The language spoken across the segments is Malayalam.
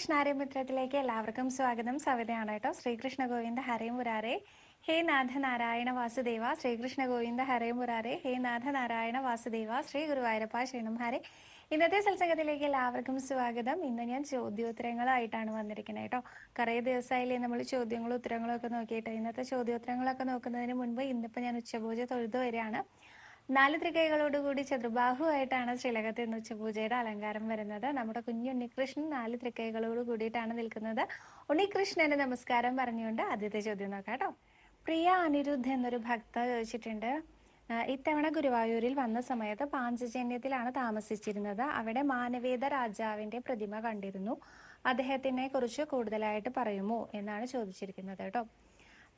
നമസ്കാരം കൃഷ്ണാര്യമിത്രത്തിലേക്ക് എല്ലാവർക്കും സ്വാഗതം. സവിതയാണ് കേട്ടോ. ശ്രീകൃഷ്ണ ഗോവിന്ദ ഹരേ മുരാരേ. ഹേ നാഥ നാരായണ വാസുദേവ. ശ്രീകൃഷ്ണ ഗോവിന്ദ ഹരേ മുരാരേ. ഹേ നാഥ നാരായണ വാസുദേവ. ശ്രീ ഗുരുവായൂരപ്പ ശരണം ഹരേ ഇന്നത്തെ സത്സംഗത്തിലേക്ക് എല്ലാവർക്കും സ്വാഗതം. ഇന്ന് ഞാൻ ചോദ്യോത്തരങ്ങളായിട്ടാണ് വന്നിരിക്കുന്നത് കേട്ടോ. കുറേ ദിവസമായില്ലേ നമ്മൾ ചോദ്യങ്ങളും ഉത്തരങ്ങളും ഒക്കെ നോക്കിയിട്ട്. ഇന്നത്തെ ചോദ്യോത്തരങ്ങളൊക്കെ നോക്കുന്നതിന് മുൻപ് ഇന്നിപ്പോൾ ഞാൻ ഉച്ചപൂജ തൊഴുതു വരികയാണ്. നാല് തൃക്കൈകളോടുകൂടി ചതുർബാഹുവായിട്ടാണ് ശ്രീലകത്ത് ഇന്ന് ഉച്ചപൂജയുടെ അലങ്കാരം വരുന്നത്. നമ്മുടെ കുഞ്ഞു ഉണ്ണികൃഷ്ണൻ നാല് തൃക്കൈകളോട് കൂടിയിട്ടാണ് നിൽക്കുന്നത്. ഉണ്ണികൃഷ്ണന് നമസ്കാരം പറഞ്ഞുകൊണ്ട് ആദ്യത്തെ ചോദ്യം നോക്കാം കേട്ടോ. പ്രിയ അനിരുദ്ധ എന്നൊരു ഭക്ത ചോദിച്ചിട്ടുണ്ട്. ഇത്തവണ ഗുരുവായൂരിൽ വന്ന സമയത്ത് പാഞ്ചജന്യത്തിലാണ് താമസിച്ചിരുന്നത്. അവിടെ മാനവേദ രാജാവിന്റെ പ്രതിമ കണ്ടിരുന്നു. അദ്ദേഹത്തിനെ കുറിച്ച് കൂടുതലായിട്ട് പറയുമോ എന്നാണ് ചോദിച്ചിരിക്കുന്നത് കേട്ടോ.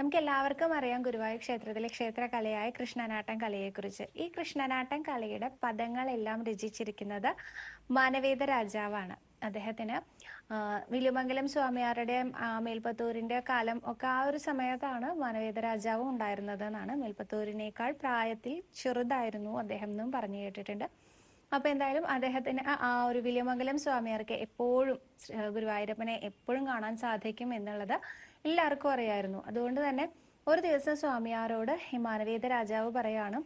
നമുക്ക് എല്ലാവർക്കും അറിയാം ഗുരുവായൂർ ക്ഷേത്രത്തിലെ ക്ഷേത്രകലയായ കൃഷ്ണനാട്ടം കലയെക്കുറിച്ച്. ഈ കൃഷ്ണനാട്ടം കലയുടെ പദങ്ങളെല്ലാം രചിച്ചിരിക്കുന്നത് മാനവേദ രാജാവാണ്. അദ്ദേഹത്തിന് വിലുമംഗലം സ്വാമിയാരുടെ മേൽപ്പത്തൂരിന്റെ കാലം ഒക്കെ ആ ഒരു സമയത്താണ് മാനവേദ രാജാവും ഉണ്ടായിരുന്നത് എന്നാണ് മേൽപ്പത്തൂരിനേക്കാൾ പ്രായത്തിൽ ചെറുതായിരുന്നു അദ്ദേഹം എന്നും പറഞ്ഞു കേട്ടിട്ടുണ്ട്. അപ്പൊ എന്തായാലും അദ്ദേഹത്തിന് ആ- ഒരു വില്യമംഗലം സ്വാമിയാർക്ക് എപ്പോഴും ഗുരുവായൂരപ്പനെ എപ്പോഴും കാണാൻ സാധിക്കും എന്നുള്ളത് എല്ലാവർക്കും അറിയായിരുന്നു. അതുകൊണ്ട് തന്നെ ഒരു ദിവസം സ്വാമിയാരോട് ഈ മാനവേദ രാജാവ് പറയാണ്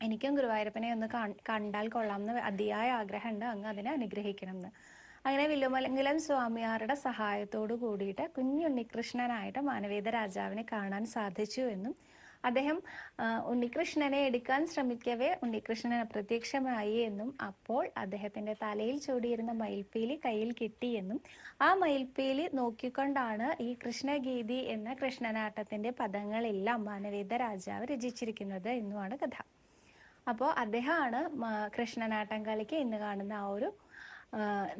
എനിക്കും ഗുരുവായൂരപ്പനെ ഒന്ന് കണ്ടാൽ കൊള്ളാം എന്ന് അതിയായ ആഗ്രഹമുണ്ട്. അങ്ങ് അതിനെ അനുഗ്രഹിക്കണം എന്ന് അങ്ങനെ വില്ലുമലങ്കിലം സ്വാമിയാരുടെ സഹായത്തോടു കൂടിയിട്ട് കുഞ്ഞുണ്ണികൃഷ്ണനായിട്ട് മാനവേദ രാജാവിനെ കാണാൻ സാധിച്ചു എന്നും അദ്ദേഹം ഉണ്ണികൃഷ്ണനെ എടുക്കാൻ ശ്രമിക്കവേ ഉണ്ണികൃഷ്ണൻ അപ്രത്യക്ഷമായി എന്നും അപ്പോൾ അദ്ദേഹത്തിന്റെ തലയിൽ ചൂടിയിരുന്ന മയിൽപ്പീലി കയ്യിൽ കിട്ടിയെന്നും ആ മയിൽപ്പീലി നോക്കിക്കൊണ്ടാണ് ഈ കൃഷ്ണഗീതി എന്ന കൃഷ്ണനാട്ടത്തിന്റെ പദങ്ങളെല്ലാം മാനവേദ രാജാവ് രചിച്ചിരിക്കുന്നത് എന്നുമാണ് കഥ. അപ്പോൾ അദ്ദേഹമാണ് കൃഷ്ണനാട്ടം കളിക്ക് ഇന്ന് കാണുന്ന ആ ഒരു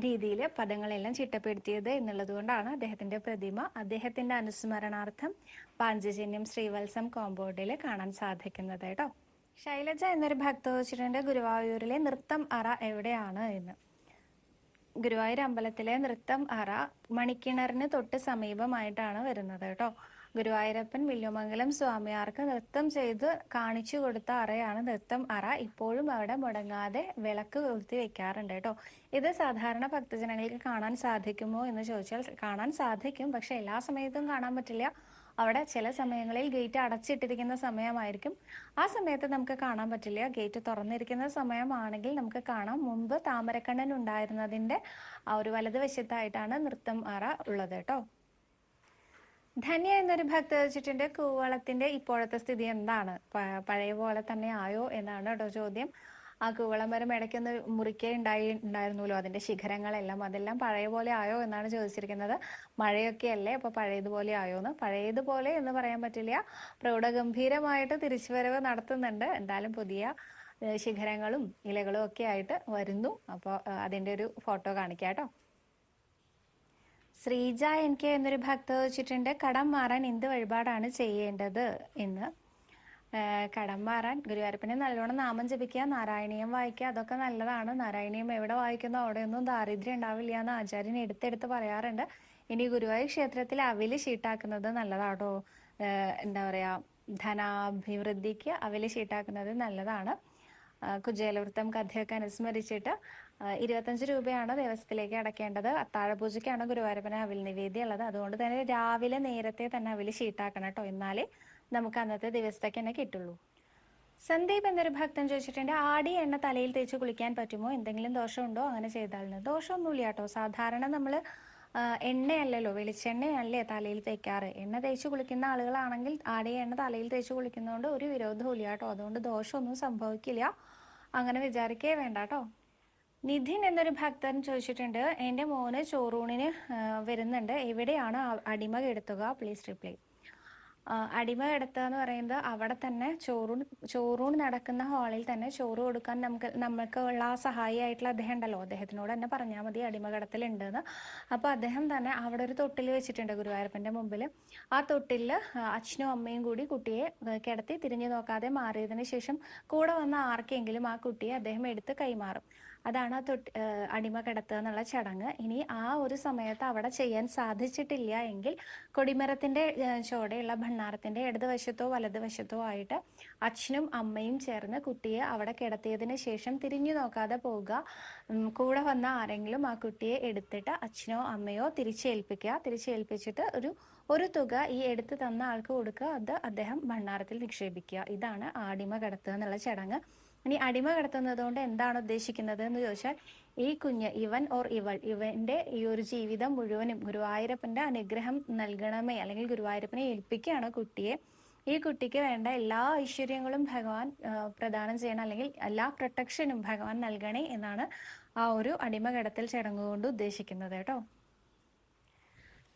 രീതിയിൽ പദങ്ങളെല്ലാം ചിട്ടപ്പെടുത്തിയത് എന്നുള്ളത് കൊണ്ടാണ് അദ്ദേഹത്തിന്റെ പ്രതിമ. അദ്ദേഹത്തിന്റെ അനുസ്മരണാർത്ഥം പാഞ്ചജന്യം ശ്രീവത്സം കോമ്പൗണ്ടിൽ കാണാൻ സാധിക്കുന്നത് കേട്ടോ. ശൈലജ എന്നൊരു ഭക്ത വെച്ചിട്ടുണ്ട് ഗുരുവായൂരിലെ നൃത്തം അറ എവിടെയാണ് എന്ന്. ഗുരുവായൂർ അമ്പലത്തിലെ നൃത്തം അറ മണിക്കിണറിന് തൊട്ട് സമീപമായിട്ടാണ് വരുന്നത് കേട്ടോ. ഗുരുവായൂരപ്പൻ വില്ലുമംഗലം സ്വാമിയാർക്ക് നൃത്തം ചെയ്ത് കാണിച്ചു കൊടുത്ത അറയാണ് നൃത്തം അറ. ഇപ്പോഴും അവിടെ മുടങ്ങാതെ വിളക്ക് കൊളുത്തി വെക്കാറുണ്ട് കേട്ടോ. ഇത് സാധാരണ ഭക്തജനങ്ങൾക്ക് കാണാൻ സാധിക്കുമോ എന്ന് ചോദിച്ചാൽ കാണാൻ സാധിക്കും. പക്ഷെ എല്ലാ സമയത്തും കാണാൻ പറ്റില്ല. അവിടെ ചില സമയങ്ങളിൽ ഗേറ്റ് അടച്ചിട്ടിരിക്കുന്ന സമയമായിരിക്കും. ആ സമയത്ത് നമുക്ക് കാണാൻ പറ്റില്ല. ഗേറ്റ് തുറന്നിരിക്കുന്ന സമയമാണെങ്കിൽ നമുക്ക് കാണാം. മുമ്പ് താമരക്കണ്ണൻ ഉണ്ടായിരുന്നതിന്റെ ആ ഒരു വലതുവശത്തായിട്ടാണ് നൃത്തം അറ ഉള്ളത് കേട്ടോ. ധന്യ എന്നൊരു ഭക്ത വെച്ചിട്ടുണ്ട്. കൂവളത്തിന്റെ ഇപ്പോഴത്തെ സ്ഥിതി എന്താണ്? പഴയ പോലെ തന്നെ ആയോ എന്നാണ് കേട്ടോ ചോദ്യം. ആ കൂവളം മരം ഇടയ്ക്കൊന്ന് മുറിക്കേ ഉണ്ടായി ഉണ്ടായിരുന്നല്ലോ. അതിന്റെ ശിഖരങ്ങളെല്ലാം അതെല്ലാം പഴയ പോലെ ആയോ എന്നാണ് ചോദിച്ചിരിക്കുന്നത്. മഴയൊക്കെ അല്ലേ അപ്പൊ പഴയതുപോലെ ആയോ എന്ന് പഴയതുപോലെ എന്ന് പറയാൻ പറ്റില്ല. പ്രൗഢഗംഭീരമായിട്ട് തിരിച്ചുവരവ് നടത്തുന്നുണ്ട്. എന്തായാലും പുതിയ ശിഖരങ്ങളും ഇലകളും ഒക്കെ ആയിട്ട് വരുന്നു. അപ്പോൾ അതിന്റെ ഒരു ഫോട്ടോ കാണിക്കാം കേട്ടോ. ശ്രീജ എൻ കെ എന്നൊരു ഭക്ത വെച്ചിട്ടുണ്ട്. കടം മാറാൻ എന്ത് വഴിപാടാണ് ചെയ്യേണ്ടത് എന്ന്? കടം മാറാൻ ഗുരുവായൂരപ്പനെ നല്ലോണം നാമം ജപിക്കുക നാരായണീയം വായിക്കുക അതൊക്കെ നല്ലതാണ്. നാരായണീയം എവിടെ വായിക്കുന്നോ അവിടെയൊന്നും ദാരിദ്ര്യം ഉണ്ടാവില്ല എന്ന് ആചാര്യൻ എടുത്തെടുത്ത് പറയാറുണ്ട്. ഇനി ഗുരുവായൂർ ക്ഷേത്രത്തിൽ അവിൽ ഷീട്ടാക്കുന്നത് നല്ലതാട്ടോ. എന്താ പറയാ ധനാഭിവൃദ്ധിക്ക് അവിൽ ഷീട്ടാക്കുന്നത് നല്ലതാണ്. കുജേലവൃത്തം കഥയൊക്കെ അനുസ്മരിച്ചിട്ട് ഇരുപത്തഞ്ച് രൂപയാണ് ദേവസ്വത്തിലേക്ക് അടക്കേണ്ടത്. അത്താഴപൂജയ്ക്കാണ് ഗുരുവായൂരപ്പന് അവിൽ നിവേദ്യം ഉള്ളത്. അതുകൊണ്ട് തന്നെ രാവിലെ നേരത്തെ തന്നെ അവിൽ ഷീട്ടാക്കണം കേട്ടോ. എന്നാലേ നമുക്ക് അന്നത്തെ ദിവസത്തേക്ക് തന്നെ കിട്ടുള്ളൂ. സന്ദീപ് എന്നൊരു ഭക്തൻ ചോദിച്ചിട്ടുണ്ട്. ആടി എണ്ണ തലയിൽ തേച്ച് കുളിക്കാൻ പറ്റുമോ? എന്തെങ്കിലും ദോഷമുണ്ടോ? അങ്ങനെ ചെയ്താൽ ദോഷമൊന്നുമില്ല കേട്ടോ. സാധാരണ നമ്മൾ എണ്ണയല്ലല്ലോ. വെളിച്ചെണ്ണയല്ലേ തലയിൽ തേക്കാറ്. എണ്ണ തേച്ച് കുളിക്കുന്ന ആളുകളാണെങ്കിൽ ആടി എണ്ണ തലയിൽ തേച്ച് കുളിക്കുന്നതുകൊണ്ട് ഒരു വിരോധവും ഇല്ല കേട്ടോ. അതുകൊണ്ട് ദോഷമൊന്നും സംഭവിക്കില്ല. അങ്ങനെ വിചാരിക്കേ വേണ്ട കേട്ടോ. നിധിൻ എന്നൊരു ഭക്തൻ ചോദിച്ചിട്ടുണ്ട്. എന്റെ മോന് ചോറൂണിന് വരുന്നുണ്ട്. എവിടെയാണ് അടിമ കെടുത്തുക? പ്ലീസ് റിപ്ലൈ അടിമ കിടത്തുക എന്ന് പറയുന്നത് അവിടെ തന്നെ ചോറൂൺ ചോറൂൺ നടക്കുന്ന ഹാളിൽ തന്നെ ചോറ് കൊടുക്കാൻ നമുക്ക് നമ്മൾക്ക് ഉള്ള ആ സഹായിയായിട്ടുള്ള അദ്ദേഹം ഉണ്ടല്ലോ. അദ്ദേഹത്തിനോട് തന്നെ പറഞ്ഞാൽ മതി അടിമ കിടത്തലുണ്ടെന്ന്. അപ്പോൾ അദ്ദേഹം തന്നെ അവിടെ ഒരു തൊട്ടിൽ വെച്ചിട്ടുണ്ട് ഗുരുവായൂരപ്പന്റെ മുമ്പിൽ ആ തൊട്ടിൽ അച്ഛനും അമ്മയും കൂടി കുട്ടിയെ കിടത്തി തിരിഞ്ഞു നോക്കാതെ മാറിയതിന് ശേഷം കൂടെ വന്ന ആർക്കെങ്കിലും ആ കുട്ടിയെ അദ്ദേഹം എടുത്ത് കൈമാറും. അതാണ് ആ തൊട്ട് അടിമ കിടത്തുക എന്നുള്ള ചടങ്ങ്. ഇനി ആ ഒരു സമയത്ത് അവിടെ ചെയ്യാൻ സാധിച്ചിട്ടില്ല എങ്കിൽ കൊടിമരത്തിന്റെ ചോടെയുള്ള ഭണ്ണാരത്തിന്റെ ഇടതുവശത്തോ വലതുവശത്തോ ആയിട്ട് അച്ഛനും അമ്മയും ചേർന്ന് കുട്ടിയെ അവിടെ കിടത്തിയതിന് ശേഷം തിരിഞ്ഞു നോക്കാതെ പോവുക. കൂടെ വന്ന ആരെങ്കിലും ആ കുട്ടിയെ എടുത്തിട്ട് അച്ഛനോ അമ്മയോ തിരിച്ചേൽപ്പിക്കുക. തിരിച്ചേൽപ്പിച്ചിട്ട് ഒരു ഒരു തുക ഈ എടുത്തു തന്ന ആൾക്ക് കൊടുക്കുക. അത് അദ്ദേഹം ഭണ്ണാരത്തിൽ നിക്ഷേപിക്കുക. ഇതാണ് ആടിമ കിടത്തുക എന്നുള്ള ചടങ്ങ്. ഇനി അടിമ കിടത്തുന്നത് കൊണ്ട് എന്താണ് ഉദ്ദേശിക്കുന്നത് എന്ന് ചോദിച്ചാൽ ഈ കുഞ്ഞ് ഇവൻ ഓർ ഇവൾ ഇവന്റെ ഈ ഒരു ജീവിതം മുഴുവനും ഗുരുവായൂരപ്പന്റെ അനുഗ്രഹം നൽകണമേ അല്ലെങ്കിൽ ഗുരുവായൂരപ്പനെ ഏൽപ്പിക്കുകയാണ് കുട്ടിയെ. ഈ കുട്ടിക്ക് വേണ്ട എല്ലാ ഐശ്വര്യങ്ങളും ഭഗവാൻ പ്രദാനം ചെയ്യണം അല്ലെങ്കിൽ എല്ലാ പ്രൊട്ടക്ഷനും ഭഗവാൻ നൽകണേ എന്നാണ് ആ ഒരു അടിമ കിടത്തൽ ചടങ്ങ് കൊണ്ട് ഉദ്ദേശിക്കുന്നത് കേട്ടോ.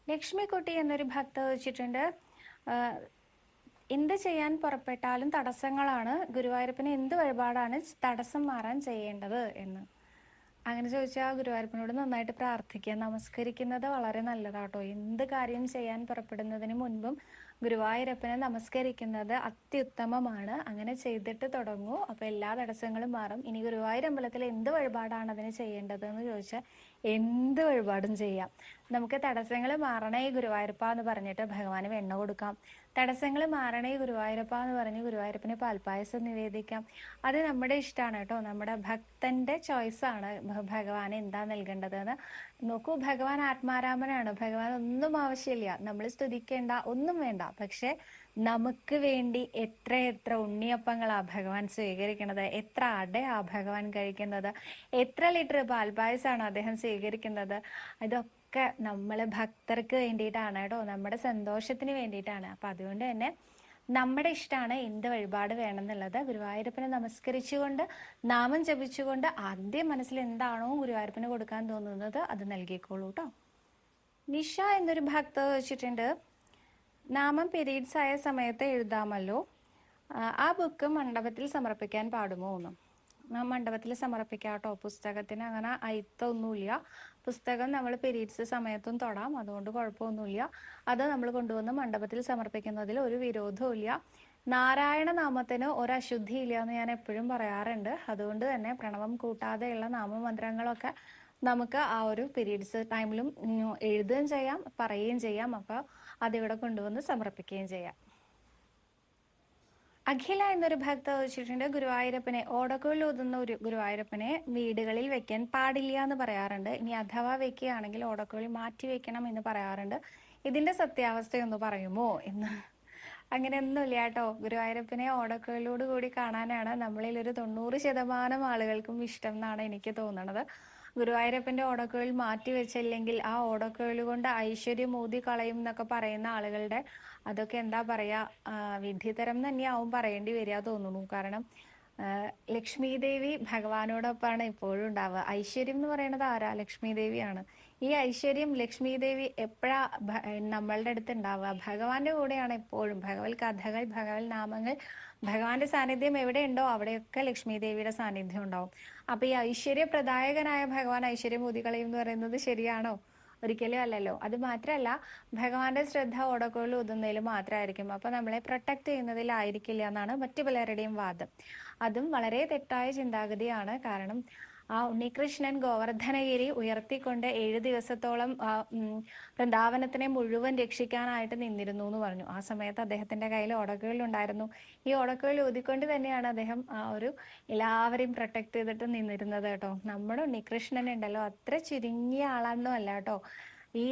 ലക്ഷ്മിക്കുട്ടി എന്നൊരു ഭക്ത വെച്ചിട്ടുണ്ട് എന്ത് ചെയ്യാൻ പുറപ്പെട്ടാലും തടസ്സങ്ങളാണ്. ഗുരുവായൂരപ്പന് എന്ത് വഴിപാടാണ് തടസ്സം മാറാൻ ചെയ്യേണ്ടത് എന്ന്. അങ്ങനെ ചോദിച്ചാൽ ഗുരുവായൂരപ്പനോട് നന്നായിട്ട് പ്രാർത്ഥിക്കുക. നമസ്കരിക്കുന്നത് വളരെ നല്ലതാട്ടോ. എന്ത് കാര്യം ചെയ്യാൻ പുറപ്പെടുന്നതിന് മുൻപും ഗുരുവായൂരപ്പനെ നമസ്കരിക്കുന്നത് അത്യുത്തമമാണ്. അങ്ങനെ ചെയ്തിട്ട് തുടങ്ങൂ. അപ്പൊ എല്ലാ തടസ്സങ്ങളും മാറും. ഇനി ഗുരുവായൂർ അമ്പലത്തിൽ എന്ത് വഴിപാടാണ് അതിന് ചെയ്യേണ്ടത് എന്ന് ചോദിച്ചാൽ എന്ത് വഴിപാടും ചെയ്യാം. നമുക്ക് തടസ്സങ്ങൾ മാറണേ ഗുരുവായൂരപ്പ എന്ന് പറഞ്ഞിട്ട് ഭഗവാന് വെണ്ണ കൊടുക്കാം. തടസ്സങ്ങൾ മാറണേ ഗുരുവായൂരപ്പ എന്ന് പറഞ്ഞ് ഗുരുവായൂരപ്പന് പാൽപ്പായസം നിവേദിക്കാം. അത് നമ്മുടെ ഇഷ്ടമാണ് കേട്ടോ. നമ്മുടെ ഭക്തന്റെ ചോയ്സ് ആണ് ഭഗവാൻ എന്താ നൽകേണ്ടതെന്ന്. നോക്കൂ ഭഗവാൻ ആത്മാരാമനാണ്. ഭഗവാൻ ഒന്നും ആവശ്യമില്ല. നമ്മൾ സ്തുതിക്കേണ്ട ഒന്നും വേണ്ട. പക്ഷെ നമുക്ക് വേണ്ടി എത്ര എത്ര ഉണ്ണിയപ്പങ്ങളാ ഭഗവാൻ സ്വീകരിക്കുന്നത്. എത്ര അടയാ ഭഗവാൻ കഴിക്കുന്നത്. എത്ര ലിറ്റർ പാൽപ്പായസമാണ് അദ്ദേഹം സ്വീകരിക്കുന്നത്. ഇതൊക്കെ നമ്മൾ ഭക്തർക്ക് വേണ്ടിയിട്ടാണ് കേട്ടോ. നമ്മുടെ സന്തോഷത്തിന് വേണ്ടിയിട്ടാണ്. അപ്പൊ അതുകൊണ്ട് തന്നെ നമ്മുടെ ഇഷ്ടമാണ് എന്ത് വഴിപാട് വേണമെന്നുള്ളത്. ഗുരുവായൂരപ്പനെ നമസ്കരിച്ചുകൊണ്ട് നാമം ജപിച്ചുകൊണ്ട് ആദ്യം മനസ്സിൽ എന്താണോ ഗുരുവായൂരപ്പന് കൊടുക്കാൻ തോന്നുന്നത് അത് നൽകിക്കോളൂ കേട്ടോ. നിഷ എന്നൊരു ഭക്ത വെച്ചിട്ടുണ്ട് നാമം പീരീഡ്സ് ആയ സമയത്ത് എഴുതാമല്ലോ? ആ, ആ ബുക്ക് മണ്ഡപത്തിൽ സമർപ്പിക്കാൻ പാടുമോ? എന്നും. ആ മണ്ഡപത്തിൽ സമർപ്പിക്കാം കേട്ടോ. പുസ്തകത്തിന് അങ്ങനെ അയിത്തൊന്നുമില്ല. പുസ്തകം നമ്മൾ പീരീഡ്സ് സമയത്തും തൊടാം. അതുകൊണ്ട് കുഴപ്പമൊന്നുമില്ല. അത് നമ്മൾ കൊണ്ടുവന്ന് മണ്ഡപത്തിൽ സമർപ്പിക്കുന്നതിൽ ഒരു വിരോധവും നാരായണ നാമത്തിന് ഒരു അശുദ്ധി ഇല്ല എന്ന് ഞാൻ എപ്പോഴും പറയാറുണ്ട്. അതുകൊണ്ട് തന്നെ പ്രണവം കൂട്ടാതെയുള്ള നാമമന്ത്രങ്ങളൊക്കെ നമുക്ക് ആ ഒരു പീരീഡ്സ് ടൈമിലും എഴുതുകയും ചെയ്യാം പറയുകയും ചെയ്യാം. അപ്പോൾ അതിവിടെ കൊണ്ടുവന്ന് സമർപ്പിക്കുകയും ചെയ്യാം. അഖില എന്നൊരു ഭക്ത വെച്ചിട്ടുണ്ട്. ഗുരുവായൂരപ്പനെ ഓടക്കുള്ളിൽ ഊതുന്ന ഒരു ഗുരുവായൂരപ്പനെ വീടുകളിൽ വെക്കാൻ പാടില്ല എന്ന് പറയാറുണ്ട്. ഇനി അഥവാ വെക്കുകയാണെങ്കിൽ ഓടക്കുള്ളിൽ മാറ്റി വെക്കണം എന്ന് പറയാറുണ്ട്. ഇതിന്റെ സത്യാവസ്ഥ ഒന്ന് പറയുമോ എന്ന്. അങ്ങനെ ഒന്നുമില്ല കേട്ടോ. ഗുരുവായൂരപ്പനെ ഓടക്കുഴലോട് കൂടി കാണാനാണ് നമ്മളിൽ ഒരു തൊണ്ണൂറ് ശതമാനം ആളുകൾക്കും ഇഷ്ടം എന്നാണ് എനിക്ക് തോന്നുന്നത് ഗുരുവായൂരപ്പന്റെ ഓടക്കുഴൽ മാറ്റി വെച്ചില്ലെങ്കിൽ ആ ഓടക്കുഴൽ കൊണ്ട് ഐശ്വര്യം ഊതി കളയും എന്നൊക്കെ പറയുന്ന ആളുകളുടെ അതൊക്കെ എന്താ പറയാ വിധിതരം തന്നെയാവും പറയേണ്ടി വരിക തോന്നുന്നു. കാരണം ലക്ഷ്മി ദേവി ഭഗവാനോടൊപ്പമാണ് ഇപ്പോഴും ഉണ്ടാവുക. ഐശ്വര്യം എന്ന് പറയുന്നത് ആരാ? ലക്ഷ്മി ദേവിയാണ് ഈ ഐശ്വര്യം ലക്ഷ്മി ദേവി എപ്പോഴാ നമ്മളുടെ അടുത്ത് ഉണ്ടാവുക? ഭഗവാന്റെ കൂടെയാണ് എപ്പോഴും. ഭഗവത് കഥകൾ ഭഗവത് നാമങ്ങൾ ഭഗവാന്റെ സാന്നിധ്യം എവിടെയുണ്ടോ അവിടെയൊക്കെ ലക്ഷ്മി ദേവിയുടെ സാന്നിധ്യം ഉണ്ടാവും. അപ്പൊ ഈ ഐശ്വര്യപ്രദായകനായ ഭഗവാൻ ഐശ്വര്യം ഊതികളയും എന്ന് പറയുന്നത് ശരിയാണോ? ഒരിക്കലും അല്ലല്ലോ. അത് മാത്രമല്ല ഭഗവാന്റെ ശ്രദ്ധ ഓടക്കോളിൽ ഊതുന്നതിൽ മാത്രമായിരിക്കും. അപ്പൊ നമ്മളെ പ്രൊട്ടക്ട് ചെയ്യുന്നതിലായിരിക്കില്ല എന്നാണ് മറ്റു പലരുടെയും വാദം. അതും വളരെ തെറ്റായ ചിന്താഗതിയാണ്. കാരണം ആ ഉണ്ണികൃഷ്ണൻ ഗോവർദ്ധനഗിരി ഉയർത്തിക്കൊണ്ട് ഏഴു ദിവസത്തോളം വൃന്ദാവനത്തിനെ മുഴുവൻ രക്ഷിക്കാനായിട്ട് നിന്നിരുന്നു എന്ന് പറഞ്ഞു. ആ സമയത്ത് അദ്ദേഹത്തിന്റെ കയ്യിൽ ഓടക്കുകൾ ഉണ്ടായിരുന്നു. ഈ ഓടക്കുകൾ ഊതിക്കൊണ്ട് തന്നെയാണ് അദ്ദേഹം ആ ഒരു എല്ലാവരെയും പ്രൊട്ടക്ട് ചെയ്തിട്ട് നിന്നിരുന്നത് കേട്ടോ. നമ്മുടെ ഉണ്ണികൃഷ്ണൻ ഉണ്ടല്ലോ അത്ര ചുരുങ്ങിയ ആളാണെന്നും അല്ല കേട്ടോ. ഈ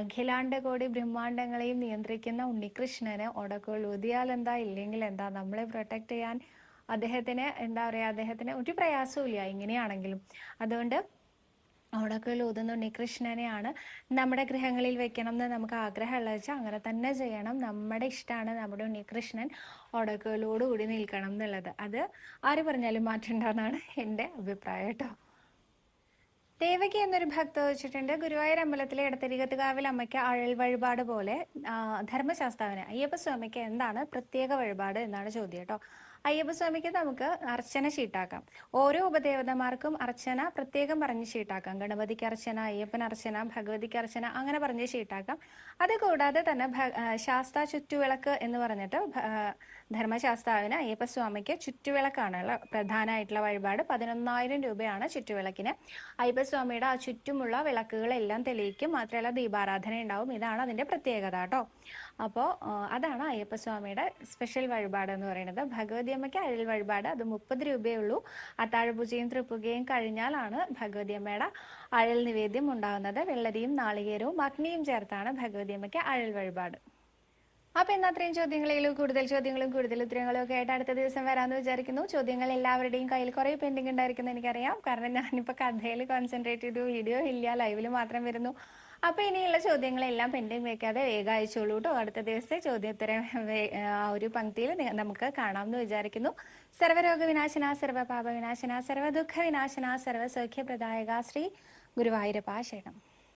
അഖിലാണ്ട കോടി ബ്രഹ്മാണ്ടങ്ങളെയും നിയന്ത്രിക്കുന്ന ഉണ്ണികൃഷ്ണന് ഉടക്കുകൾ ഊതിയാൽ എന്താ? ഇല്ലെങ്കിൽ എന്താ? നമ്മളെ പ്രൊട്ടക്ട് ചെയ്യാൻ അദ്ദേഹത്തിന് എന്താ പറയാ അദ്ദേഹത്തിന് ഒരു പ്രയാസവും ഇങ്ങനെയാണെങ്കിലും. അതുകൊണ്ട് അവിടൊക്കെ ഊതുന്ന ഉണ്ണികൃഷ്ണനെയാണ് നമ്മുടെ ഗൃഹങ്ങളിൽ വെക്കണം എന്ന് നമുക്ക് ആഗ്രഹമുള്ള വെച്ചാൽ അങ്ങനെ തന്നെ ചെയ്യണം. നമ്മുടെ ഇഷ്ടമാണ് നമ്മുടെ ഉണ്ണികൃഷ്ണൻ കൂടി നിൽക്കണം എന്നുള്ളത്. അത് ആര് പറഞ്ഞാലും മാറ്റണ്ടെന്നാണ് എന്റെ അഭിപ്രായം കേട്ടോ. ദേവകി എന്നൊരു ഭക്ത വെച്ചിട്ടുണ്ട് ഗുരുവായൂർ അമ്പലത്തിലെ ഇടത്തരികത്തുകാവിൽ അമ്മയ്ക്ക് അഴൽ വഴിപാട് പോലെ ധർമ്മശാസ്താവിന് അയ്യപ്പ സ്വാമിക്ക് എന്താണ് പ്രത്യേക വഴിപാട് എന്നാണ് ചോദ്യം കേട്ടോ. അയ്യപ്പസ്വാമിക്ക് നമുക്ക് അർച്ചന ഷീട്ടാക്കാം. ഓരോ ഉപദേവതമാർക്കും അർച്ചന പ്രത്യേകം പറഞ്ഞ് ഷീട്ടാക്കാം. ഗണപതിക്ക് അർച്ചന അയ്യപ്പൻ അർച്ചന ഭഗവതിക്ക് അർച്ചന അങ്ങനെ പറഞ്ഞ് ഷീട്ടാക്കാം. അത് കൂടാതെ തന്നെ ശാസ്ത്ര ചുറ്റുവിളക്ക് എന്ന് പറഞ്ഞിട്ട് ധർമ്മശാസ്താവിന് അയ്യപ്പസ്വാമിക്ക് ചുറ്റുവിളക്കാണുള്ള പ്രധാനമായിട്ടുള്ള വഴിപാട്. പതിനൊന്നായിരം രൂപയാണ് ചുറ്റുവിളക്കിന്. അയ്യപ്പസ്വാമിയുടെ ആ ചുറ്റുമുള്ള വിളക്കുകളെല്ലാം തെളിയിക്കും. മാത്രമല്ല ദീപാരാധന ഉണ്ടാവും. ഇതാണ് അതിന്റെ പ്രത്യേകത കേട്ടോ. അപ്പോൾ അതാണ് അയ്യപ്പ സ്വാമിയുടെ സ്പെഷ്യൽ വഴിപാട് എന്ന് പറയുന്നത്. ഭഗവതി അമ്മയ്ക്ക് അഴൽ വഴിപാട് അത് മുപ്പത് രൂപയേ ഉള്ളൂ. അത്താഴപൂജയും തൃപ്പുകയും കഴിഞ്ഞാലാണ് ഭഗവതി അമ്മയുടെ അഴൽ നിവേദ്യം ഉണ്ടാകുന്നത്. വെള്ളരിയും നാളികേരവും അഗ്നിയും ചേർത്താണ് ഭഗവതി അമ്മയ്ക്ക് അഴൽ വഴിപാട്. അപ്പൊ ഇന്ന് അത്രയും ചോദ്യങ്ങളിലും കൂടുതൽ ചോദ്യങ്ങളും കൂടുതൽ ഉത്തരങ്ങളും ഒക്കെ ആയിട്ട് അടുത്ത ദിവസം വരാമെന്ന് വിചാരിക്കുന്നു. ചോദ്യങ്ങൾ എല്ലാവരുടെയും കയ്യിൽ കുറെ പെൻഡിങ് ഉണ്ടായിരിക്കുന്നു എനിക്കറിയാം. കാരണം ഞാനിപ്പോ കഥയിൽ കോൺസെൻട്രേറ്റ് ചെയ്തു. വീഡിയോ ഇല്ല. ലൈവിൽ മാത്രം വരുന്നു. അപ്പൊ ഇനിയുള്ള ചോദ്യങ്ങളെല്ലാം പെൻഡിങ് വെക്കാതെ വേഗം അയച്ചോളൂ കേട്ടോ അടുത്ത ദിവസത്തെ ചോദ്യോത്തരം ഒരു പങ്ക്തിയിൽ നമുക്ക് കാണാമെന്ന് വിചാരിക്കുന്നു. സർവരോഗ വിനാശന സർവപാപ വിനാശന സർവദുഃഖ വിനാശന സർവസൗഖ്യപ്രദായക ശ്രീ ഗുരുവായൂരപ്പ ശരണം